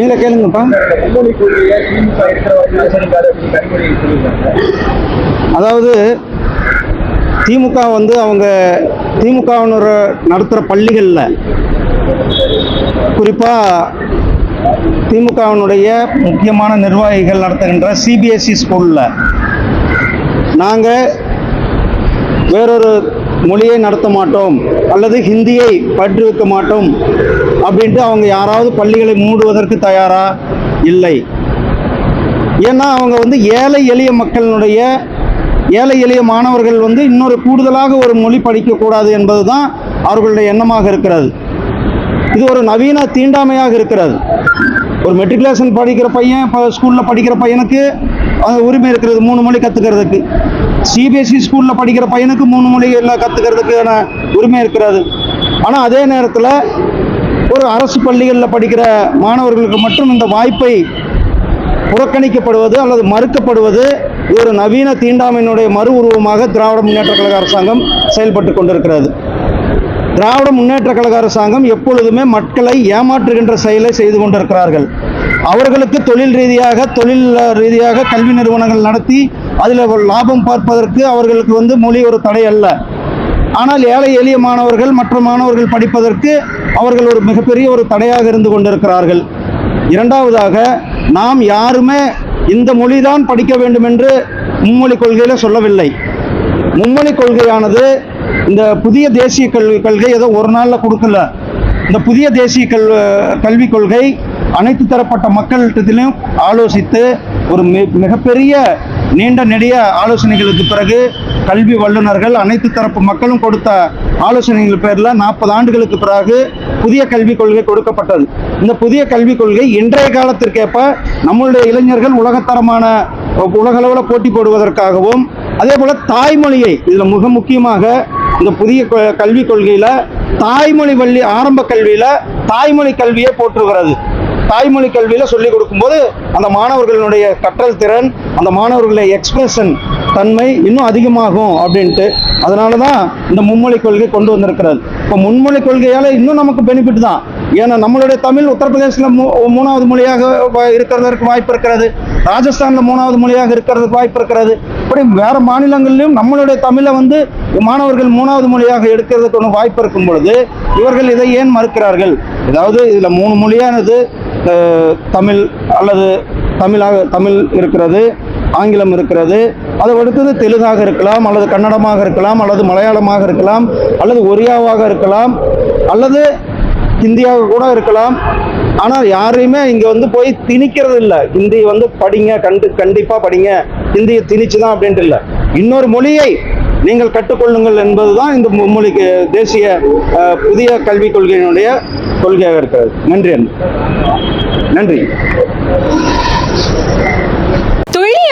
இல்ல கேளுங்கப்பா. அதாவது திமுக வந்து அவங்க திமுகவினர் நடத்துகிற பள்ளிகளில் குறிப்பாக திமுகவினுடைய முக்கியமான நிர்வாகிகள் நடத்துகின்ற சிபிஎஸ்இ ஸ்கூலில் நாங்கள் வேறொரு மொழியை நடத்த மாட்டோம் அல்லது ஹிந்தியை பயிற்றுவிக்க மாட்டோம் அப்படின்ட்டு அவங்க யாராவது பள்ளிகளை மூடுவதற்கு தயாரா? இல்லை. ஏன்னா அவங்க வந்து ஏழை எளிய மக்களினுடைய ஏழை எளிய மாணவர்கள் வந்து இன்னொரு கூடுதலாக ஒரு மொழி படிக்கக்கூடாது என்பது தான் அவர்களுடைய எண்ணமாக இருக்கிறது. இது ஒரு நவீன தீண்டாமையாக இருக்கிறது. ஒரு மெட்ரிகுலேஷன் படிக்கிற பையன் இப்போ ஸ்கூலில் படிக்கிற பையனுக்கு உரிமை இருக்கிறது மூணு மொழி கற்றுக்கிறதுக்கு சிபிஎஸ்சி ஸ்கூலில் படிக்கிற பையனுக்கு மூணு மொழிகளில் கற்றுக்கிறதுக்கான உரிமை இருக்கிறது. ஆனால் அதே நேரத்தில் ஒரு அரசு பள்ளிகளில் படிக்கிற மாணவர்களுக்கு மட்டும் இந்த வாய்ப்பை புறக்கணிக்கப்படுவது அல்லது மறுக்கப்படுவது ஒரு நவீன தீண்டாமையினுடைய மறு உருவமாக திராவிட முன்னேற்ற கழக அரசாங்கம் செயல்பட்டு கொண்டிருக்கிறது. திராவிட முன்னேற்ற கழக அரசாங்கம் எப்பொழுதுமே மக்களை ஏமாற்றுகின்ற செயலை செய்து கொண்டிருக்கிறார்கள். அவர்களுக்கு தொழில் ரீதியாக தொழில் ரீதியாக கல்வி நிறுவனங்கள் நடத்தி அதில் லாபம் பார்ப்பதற்கு அவர்களுக்கு வந்து மொழி ஒரு தடை அல்ல. ஆனால் ஏழை எளிய மாணவர்கள் மற்ற மாணவர்கள் படிப்பதற்கு அவர்கள் ஒரு மிகப்பெரிய ஒரு தடையாக இருந்து கொண்டிருக்கிறார்கள். இரண்டாவதாக நாம் யாருமே இந்த மொழிதான் படிக்க வேண்டும் என்று மும்மொழி கொள்கையில் சொல்லவில்லை. மும்மொழி கொள்கையானது இந்த புதிய தேசிய கல்வி கொள்கை ஏதோ ஒரு நாளில் கொடுக்கல. இந்த புதிய தேசிய கல் கல்விக் கொள்கை அனைத்து தரப்பட்ட மக்களிடத்திலும் ஆலோசித்து ஒரு மிக மிகப்பெரிய நீண்ட நெடிய ஆலோசனைகளுக்கு பிறகு கல்வி வல்லுநர்கள் அனைத்து தரப்பு மக்களும் கொடுத்த ஆலோசனைகள் பேரில் நாற்பது ஆண்டுகளுக்கு பிறகு புதிய கல்விக் கொள்கை கொடுக்கப்பட்டது. இந்த புதிய கல்விக் கொள்கை இன்றைய காலத்திற்கேற்ப நம்மளுடைய இளைஞர்கள் உலகத்தரமான உலகளவில் போட்டி போடுவதற்காகவும் அதே போல் தாய்மொழியை இதில் மிக முக்கியமாக இந்த புதிய கல்விக் கொள்கையில் தாய்மொழி வள்ளி ஆரம்ப கல்வியில் தாய்மொழி கல்வியை போற்றுகிறது. தாய்மொழி கல்வியில் சொல்லிக் கொடுக்கும்போது அந்த மாணவர்களுடைய கற்றல் திறன் அந்த மாணவர்களுடைய எக்ஸ்பிரஷன் தன்மை இன்னும் அதிகமாகும் அப்படின்ட்டு அதனால தான் இந்த மும்மொழி கொள்கை கொண்டு வந்திருக்கிறது. இப்போ முன்மொழி கொள்கையால் இன்னும் நமக்கு பெனிஃபிட் தான். ஏன்னா நம்மளுடைய தமிழ் உத்தரப்பிரதேசத்தில் மூ மூணாவது மொழியாக இருக்கிறதற்கு வாய்ப்பு இருக்கிறது. ராஜஸ்தானில் மூணாவது மொழியாக இருக்கிறதுக்கு வாய்ப்பு இருக்கிறது. இப்படி வேறு மாநிலங்களிலும் நம்மளுடைய தமிழை வந்து மாணவர்கள் மூணாவது மொழியாக எடுக்கிறதுக்கு ஒன்று வாய்ப்பு இருக்கும் பொழுது இவர்கள் இதை ஏன் மறுக்கிறார்கள்? அதாவது இதில் மூணு மொழியானது தமிழ் அல்லது தமிழாக தமிழ் இருக்கிறது ஆங்கிலம் இருக்கிறது. அதை அடுத்தது தெலுங்காக இருக்கலாம் அல்லது கன்னடமாக இருக்கலாம் அல்லது மலையாளமாக இருக்கலாம் அல்லது ஒரியாவாக இருக்கலாம் அல்லது ஹிந்தியாக கூட இருக்கலாம். ஆனால் யாரையுமே இங்கே வந்து போய் திணிக்கிறது இல்லை ஹிந்தி வந்து படிங்க கண்டு கண்டிப்பாக படிங்க. ஹிந்தியை திணிச்சு தான் அப்படின்ட்டு இல்லை. இன்னொரு மொழியை நீங்கள் கற்றுக்கொள்ளுங்கள் என்பதுதான் இந்த மும்மொழிக்கு தேசிய புதிய கல்விக் கொள்கையினுடைய கொள்கையாக இருக்கிறது. நன்றி நன்றி.